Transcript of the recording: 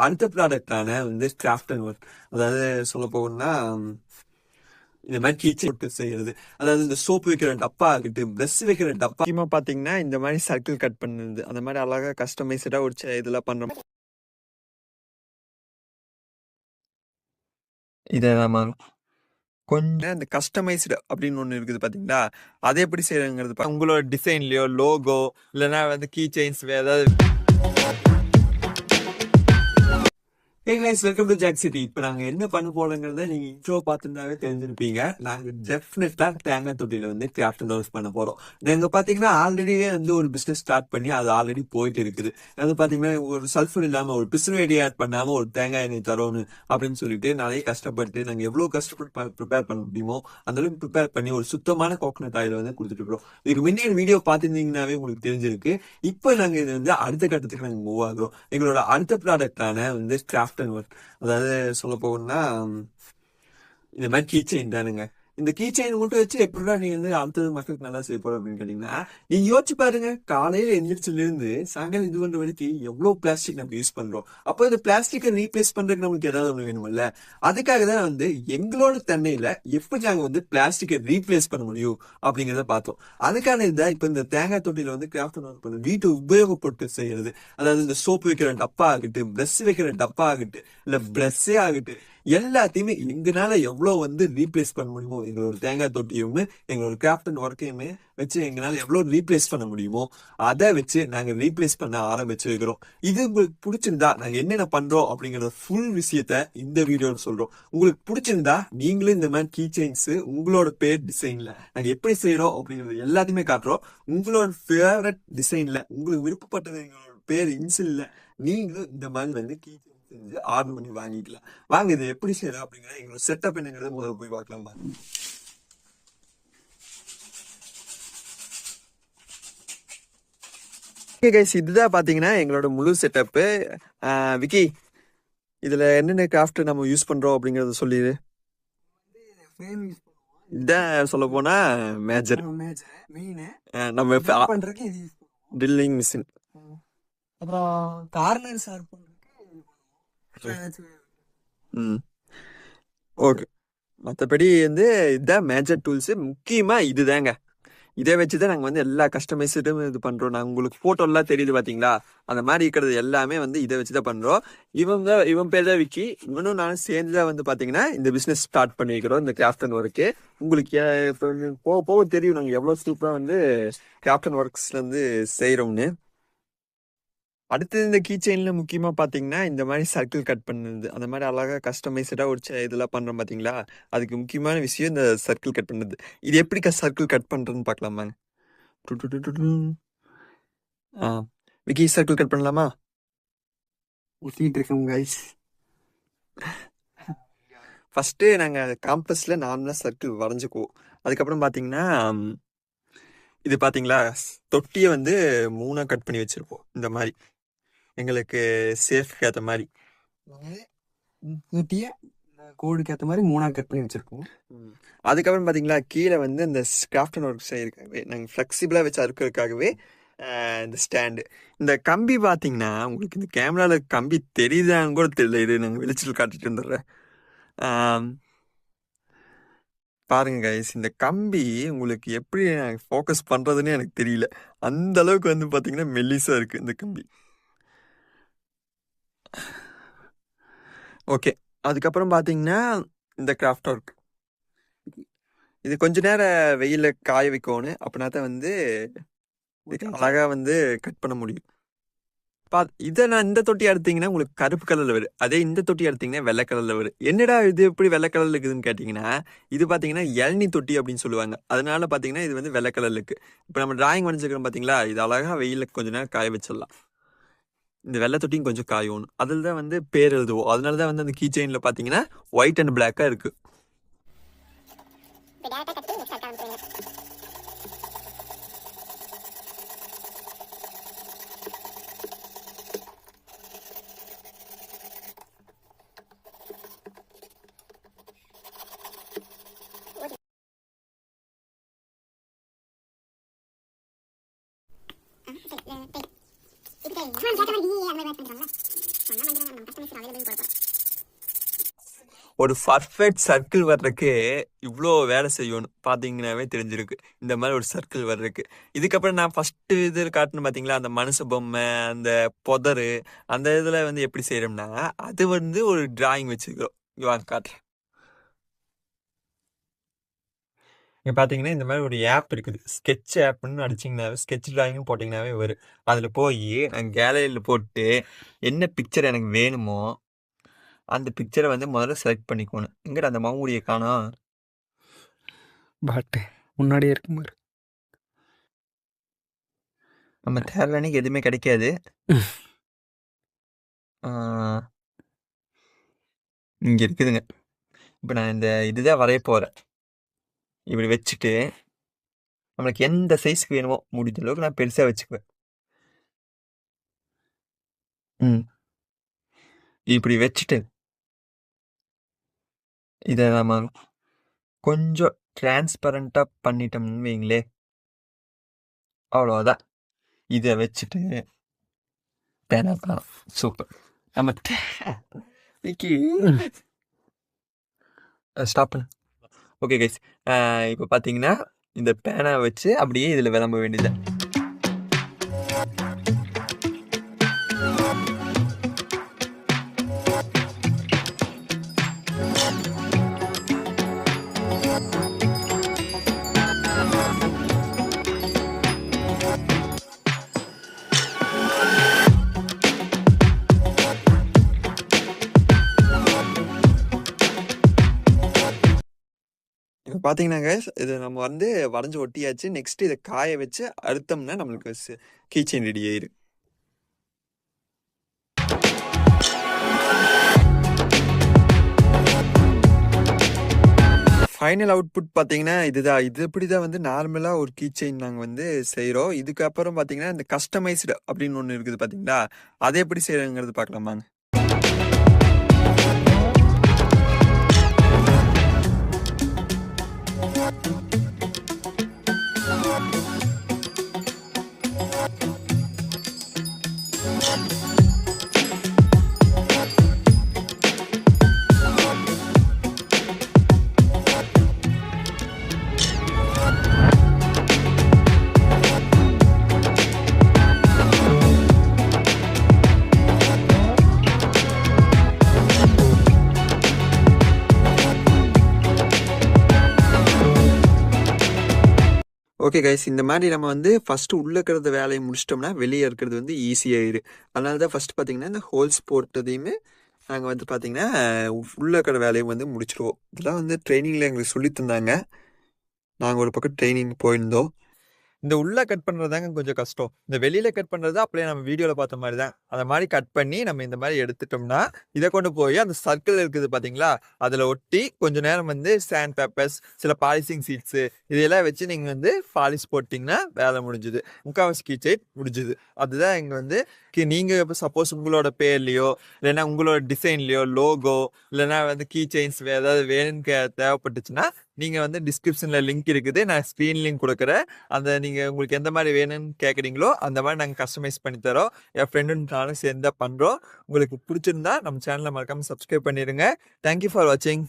அடுத்த ப்ராடக்டான வந்து craft and work அதாவது சொல்ல போகணும்னா இந்த மாதிரி கிச்சன் போட்டு செய்யறது. அதாவது இந்த சோப்பு வைக்கிற டப்பா ஆகிட்டு ப்ரெஷ் வைக்கிற டப்பா. முக்கியமா பாத்தீங்கன்னா இந்த மாதிரி சர்க்கிள் கட் பண்ணுது அந்த மாதிரி அழகா கஸ்டமைஸ்டா ஒரு இதுல இதெல்லாம் பண்றோம் இதே கொஞ்சம் இந்த கஸ்டமைஸ்டு அப்படின்னு ஒன்று இருக்குது பார்த்தீங்களா அதை எப்படி செய்யறங்கிறது உங்களோட டிசைன்லையோ லோகோ இல்லைன்னா வந்து கீ செயின்ஸ் ஏதாவது hey guys welcome to Jack city இப்போ நாங்கள் என்ன பண்ண போறோங்கிறத நீங்க இன்ட்ரோ பார்த்துருந்தாவே தெரிஞ்சிருப்பீங்க. நாங்கள் டெஃபினட்டாக தேங்காய் தொட்டியில் வந்து கிராஃப்ட் அண்ட் ஹவுஸ் பண்ண போறோம். நாங்கள் பார்த்தீங்கன்னா ஆல்ரெடியே வந்து ஒரு பிஸ்னஸ் ஸ்டார்ட் பண்ணி அது ஆல்ரெடி போயிட்டு இருக்குது. அது பார்த்தீங்கன்னா ஒரு சல்ஃபர் இல்லாமல் ஒரு பிசினரி ஆட் பண்ணாமல் ஒரு தேங்காய் எண்ணெய் தரோன்னு அப்படின்னு சொல்லிட்டு நிறைய கஷ்டப்பட்டு நாங்கள் எவ்வளோ கஷ்டப்பட்டு ப்ரிப்பேர் பண்ண முடியுமோ அந்த அளவுக்கு ப்ரிப்பேர் பண்ணி ஒரு சுத்தமான கோகனட் ஆயில் வந்து கொடுத்துட்டு இருக்கிறோம் இதுக்கு முன்னாடி வீடியோ பார்த்துருந்தீங்கன்னாவே உங்களுக்கு தெரிஞ்சிருக்கு. இப்போ நாங்கள் இது வந்து அடுத்த கட்டத்துக்கு நாங்கள் மூவ் ஆகிறோம். எங்களோட அடுத்த ப்ராடக்டான வந்து கிராஃப்ட் அண்ட் ஒர்க் அதாவது சொல்ல போகணும்னா இந்த மாதிரி கீ தானுங்க. இந்த கீ செயின் மட்டும் வச்சு எப்படிடா நீ வந்து அடுத்தது மக்களுக்கு நல்லா செய்ய அப்படின்னு கேட்டீங்கன்னா நீங்க யோசிச்சு பாருங்க. காலையில எந்திரிச்சுல இருந்து சாயங்காலம் இது பண்ற வரைக்கும் எவ்வளவு பிளாஸ்டிக் நம்ம யூஸ் பண்றோம்? அப்போ இந்த பிளாஸ்டிக்கை ரீப்ளேஸ் பண்றதுக்கு நமக்கு ஏதாவது ஒண்ணு வேணும்ல? அதுக்காக தான் வந்து எங்களோட தென்னையில எப்படி நாங்க வந்து பிளாஸ்டிக்கை ரீப்ளேஸ் பண்ண முடியும் அப்படிங்கறத பார்த்தோம். அதுக்கான இதுதான் இப்ப இந்த தேங்காய் தொட்டியில வந்து கிராஃப்ட் ஒர்க் பண்ண வீட்டு உபயோகப்பட்டு செய்யறது. அதாவது இந்த சோப்பு வைக்கிற டப்பா ஆகட்டும் பிரஷ் வைக்கிற டப்பா ஆகட்டும் இல்ல ப்ரெஷ்ஷே ஆகட்டும் எல்லாத்தையுமே எங்களால எவ்வளவு வந்து ரீப்ளேஸ் பண்ண முடியுமோ எங்களோட தேங்காய் தொட்டியுமே எங்களோட கிராஃப்ட் அண்ட் ஒர்க்கையுமே வச்சு எங்களால எவ்வளவு ரீப்ளேஸ் பண்ண முடியுமோ அதை வச்சு நாங்க ரீப்ளேஸ் பண்ண ஆரம்பிச்சிருக்கிறோம். இது உங்களுக்கு பிடிச்சிருந்தா நாங்க என்னென்ன பண்றோம் அப்படிங்கிற ஃபுல் விஷயத்த இந்த வீடியோல சொல்றோம். உங்களுக்கு பிடிச்சிருந்தா நீங்களும் இந்த மாதிரி கீ செயின்ஸ் உங்களோட பேர் டிசைன்ல நாங்க எப்படி செய்யறோம் அப்படிங்கறது எல்லாத்தையுமே காட்டுறோம். உங்களோட ஃபேவரட் டிசைன்ல உங்களுக்கு விருப்பப்பட்டது எங்களோட பேர் இன்சில்ல நீங்களும் இந்த மாதிரி வந்து கீ செஞ்சு ஆர்டர் பண்ணி வாங்கிக்கலாம். வாங்க இது எப்படி செய்யலாம் அப்படிங்கிற எங்களோட செட்டப் என்னங்கிறத முதல்ல போய் பார்க்கலாம் வாங்க. ஓகே கைஸ் இதுதான் பாத்தீங்கன்னா எங்களோட முழு செட்டப்பு விக்கி இதுல என்னென்ன கிராஃப்ட் நம்ம யூஸ் பண்றோம் அப்படிங்கறத சொல்லிடு. இதான் சொல்ல போனா மேஜர் நம்ம ட்ரில்லிங் மிஷின் அப்புறம் கார்னர் ஷார்ப் பண்றதுக்கு இது பண்ணுவோம் ம் ஓகே மற்றபடி வந்து இதுதான் மேஜர் டூல்ஸு முக்கியமாக இதுதாங்க. இதை வச்சு தான் நாங்கள் வந்து எல்லா கஸ்டமைஸ்டும் இது பண்ணுறோம் நாங்கள் உங்களுக்கு ஃபோட்டோலாம் தெரியுது பார்த்தீங்களா அந்த மாதிரி இருக்கிறது எல்லாமே வந்து இதை வச்சு தான் பண்ணுறோம் இவங்க இவன் பேர் தான் விக்கி. இவனும் நானும் சேர்ந்து தான் வந்து பார்த்தீங்கன்னா இந்த பிஸ்னஸ் ஸ்டார்ட் பண்ணி வைக்கிறோம். இந்த கிராஃப்ட் அண்ட் ஒர்க்கு உங்களுக்கு இப்போ போக போக தெரியும். நாங்கள் எவ்வளோ சூப்பராக வந்து கிராஃப்ட் அண்ட் ஒர்க்ஸ்லேருந்து செய்கிறோம்னு அடுத்தது இந்த கீ செயின்ல முக்கியமா பாத்தீங்கன்னா இந்த மாதிரி சர்க்கிள் கட் பண்ணுது. அந்த மாதிரி அழகா கஸ்டமைஸ்டா ஒரு இதெல்லாம் பண்றோம் பாத்தீங்களா? அதுக்கு முக்கியமான விஷயம் இந்த சர்க்கிள் கட் பண்ணுது. இது எப்படி சர்க்கிள் கட் பண்றதுன்னு பார்க்கலாமாங்க. ஆ. விக்கி சர்க்கிள் கட் பண்ணலாமா? இருக்கோம் கைஸ் ஃபர்ஸ்ட் நாங்க காம்பஸ்ல நார்மலா சர்க்கிள் வரைஞ்சுக்குவோம். அதுக்கப்புறம் பாத்தீங்கன்னா ம், இது பாத்தீங்களா? தொட்டியை வந்து மூணா கட் பண்ணி வச்சிருப்போம். இந்த மாதிரி எங்களுக்கு சேஃப் ஏத்த மாதிரி. ஊட்டிய கோடுக்கு ஏற்ற மாதிரி மூணா கட் பண்ணி வச்சிருக்கோம். அதுக்கப்புறம் பாத்தீங்களா கீழே வந்து இந்த கிராஃப்ட் அண்ட் ஒர்க் செய்யறதுக்காகவே நாங்கள் ஃப்ளெக்சிபிளாக வச்சு அறுக்கிறதுக்காகவே இந்த ஸ்டாண்டு இந்த கம்பி பார்த்தீங்கன்னா உங்களுக்கு இந்த கேமராவில் கம்பி தெரியுதான்னு கூட தெரியல. இது நாங்கள் வெளிச்சல் காட்டிட்டு வந்துடுறேன். பாருங்க கைஸ் இந்த கம்பி உங்களுக்கு எப்படி ஃபோக்கஸ் பண்ணுறதுன்னு எனக்கு தெரியல. அந்த அளவுக்கு வந்து பார்த்தீங்கன்னா மெல்லிஸாக இருக்குது இந்த கம்பி. ஓகே அதுக்கப்புறம் பார்த்தீங்கன்னா இந்த கிராஃப்ட் ஒர்க் இது கொஞ்ச நேரம் வெயில்ல காய வைக்கணும் அப்படின்னா தான் வந்து இதுக்கு அழகா வந்து கட் பண்ண முடியும். பா இதை நான் இந்த தொட்டி எடுத்தீங்கன்னா உங்களுக்கு கருப்பு கலர்ல வரும் அதே இந்த தொட்டி எடுத்தீங்கன்னா வெள்ளை கலர்ல வரும் என்னடா இது எப்படி வெள்ளை கலர்ல இருக்குதுன்னு கேட்டிங்கன்னா இது பார்த்தீங்கன்னா இளநி தொட்டி அப்படின்னு சொல்லுவாங்க. அதனால பார்த்தீங்கன்னா இது வந்து வெள்ளை கலர்ல இருக்கு. இப்போ நம்ம டிராயிங் வரைஞ்சிருக்கோம் பார்த்தீங்களா இது அழகா வெயில்ல கொஞ்ச நேரம் காய வச்சிடலாம். இந்த வெள்ளை தொட்டியும் கொஞ்சம் காயும். அதில் தான் வந்து பேர் எழுதுவோம். அதனால தான் வந்து அந்த கீ செயினில் பார்த்தீங்கன்னா ஒயிட் அண்ட் பிளாக்காக இருக்குது இதுக்கு ஒரு பர்ஃபெக்ட் சர்க்கிள் வர்றதுக்கு இவ்வளோ வேலை செய்யணும். பார்த்தீங்கன்னாவே தெரிஞ்சிருக்கு. இந்த மாதிரி ஒரு சர்க்கிள் வர்றதுக்கு. இதுக்கப்புறம் நான் ஃபஸ்ட்டு இது காட்டணும் பார்த்தீங்களா அந்த மனுஷ பொம்மை அந்த புதரு அந்த இதில் வந்து எப்படி செய்கிறோம்னா அது வந்து ஒரு டிராயிங் வச்சுக்கிறோம் வாங்க காட்டுறேன். இங்கே பார்த்தீங்கன்னா இந்த மாதிரி ஒரு ஆப் இருக்குது. ஸ்கெட்ச் ஆப்னு அடிச்சிங்கனாவே ஸ்கெட்ச் டிராயிங்னு போட்டிங்கனாவே வரும். அதில் போய் நான் கேலரியில் போட்டு என்ன பிக்சர் எனக்கு வேணுமோ அந்த பிக்சரை வந்து முதல்ல செலக்ட் பண்ணிக்கணும். எங்கடா அந்த மம்முடியை காணோம்? பட் முன்னாடியே இருக்கும் பாரு. நம்ம தேவையானிக்கு எதுவுமே கிடைக்காது. இங்கே இருக்குதுங்க. இப்போ நான் இந்த இதுதான் வரைய போகிறேன் இப்படி வச்சுட்டு நம்மளுக்கு எந்த சைஸ்க்கு வேணுமோ முடிஞ்ச அளவுக்கு நான் பெருசாக வச்சுக்குவேன். ம். இப்படி வச்சுட்டு இதை நம்ம கொஞ்சம் டிரான்ஸ்பரண்ட்டாக பண்ணிட்டோம்னு வைங்களே அவ்வளோதான் இதை வச்சுட்டு பேனா சூப்பர். நம்ம விக்கி. ஸ்டாப் பண்ணு. ஓகே கைஸ் இப்போ பார்த்தீங்கன்னா இந்த பேனா வச்சு அப்படியே இதில் விளம்ப வேண்டியது பார்த்தீங்கன்னா இது நம்ம வந்து வரைஞ்சி ஒட்டியாச்சு. நெக்ஸ்ட் இதை காய வச்சு அறுத்தம்னா நம்மளுக்கு கீச்சைன் ரெடி ஆயிரு. ஃபைனல் அவுட்புட் பார்த்தீங்கன்னா இதுதான் இது இப்படி தான் வந்து நார்மலாக ஒரு கீச்செயின் நாங்கள் வந்து செய்கிறோம் இதுக்கப்புறம் பார்த்தீங்கன்னா இந்த கஸ்டமைஸ்டு அப்படின்னு ஒன்று இருக்குது பார்த்தீங்களா அதை எப்படி செய்கிறோங்கிறது பார்க்கலாமாங்க ஓகே கைஸ் இந்த மாதிரி நம்ம வந்து ஃபஸ்ட்டு உள்ளே இருக்கிறத வேலையை முடிச்சிட்டோம்னா வெளியே இருக்கிறது வந்து ஈஸியாயிரு அதனால தான் ஃபஸ்ட்டு பார்த்தீங்கன்னா இந்த ஹோல்ஸ் போட்டதையுமே நாங்கள் வந்து பார்த்தீங்கன்னா உள்ளே இருக்கிற வேலையை வந்து முடிச்சிருவோம். இதெல்லாம் வந்து ட்ரைனிங்கில் எங்களுக்கு சொல்லி தந்தாங்க. நாங்கள் ஒரு பக்கம் ட்ரைனிங் போயிருந்தோம். இந்த உள்ளே கட் பண்ணுறது தாங்க கொஞ்சம் கஷ்டம். இந்த வெளியில் கட் பண்ணுறது அப்படியே நம்ம வீடியோவில் பார்த்த மாதிரி தான். அந்த மாதிரி கட் பண்ணி நம்ம இந்த மாதிரி எடுத்துட்டோம்னா இதை கொண்டு போய் அந்த சர்க்கிள் இருக்குது பார்த்தீங்களா அதில் ஒட்டி கொஞ்ச நேரம் வந்து சாண்ட் பேப்பர்ஸ் சில பாலிசிங் சீட்ஸு இதையெல்லாம் வச்சு நீங்கள் வந்து பாலிஸ் போட்டிங்கன்னா வேலை முடிஞ்சுது. முக்கால்வாசி கீச்சைட் முடிஞ்சுது. அதுதான் இங்கே வந்து கி- நீங்கள் இப்போ சப்போஸ் உங்களோட பேர்லையோ இல்லைன்னா உங்களோட டிசைன்லையோ லோகோ இல்லைன்னா வந்து கீ செயின்ஸ் ஏதாவது வேணும்னு கே- தேவைப்பட்டுச்சுன்னா நீங்கள் வந்து டிஸ்கிரிப்ஷனில் லிங்க் இருக்குது. நான் ஸ்க்ரீன் லிங்க் கொடுக்குறேன். அந்த நீங்கள் உங்களுக்கு எந்த மாதிரி வேணும்னு கேட்குறீங்களோ அந்த மாதிரி நாங்கள் கஸ்டமைஸ் பண்ணி தரோம். என் ஃப்ரெண்டும் நானும் சேர்ந்து தான் பண்றோம். உங்களுக்கு பிடிச்சிருந்தா நம்ம சேனலை மறக்காம சப்ஸ்கிரைப் பண்ணிடுங்க. தேங்க்யூ ஃபார் வாட்சிங்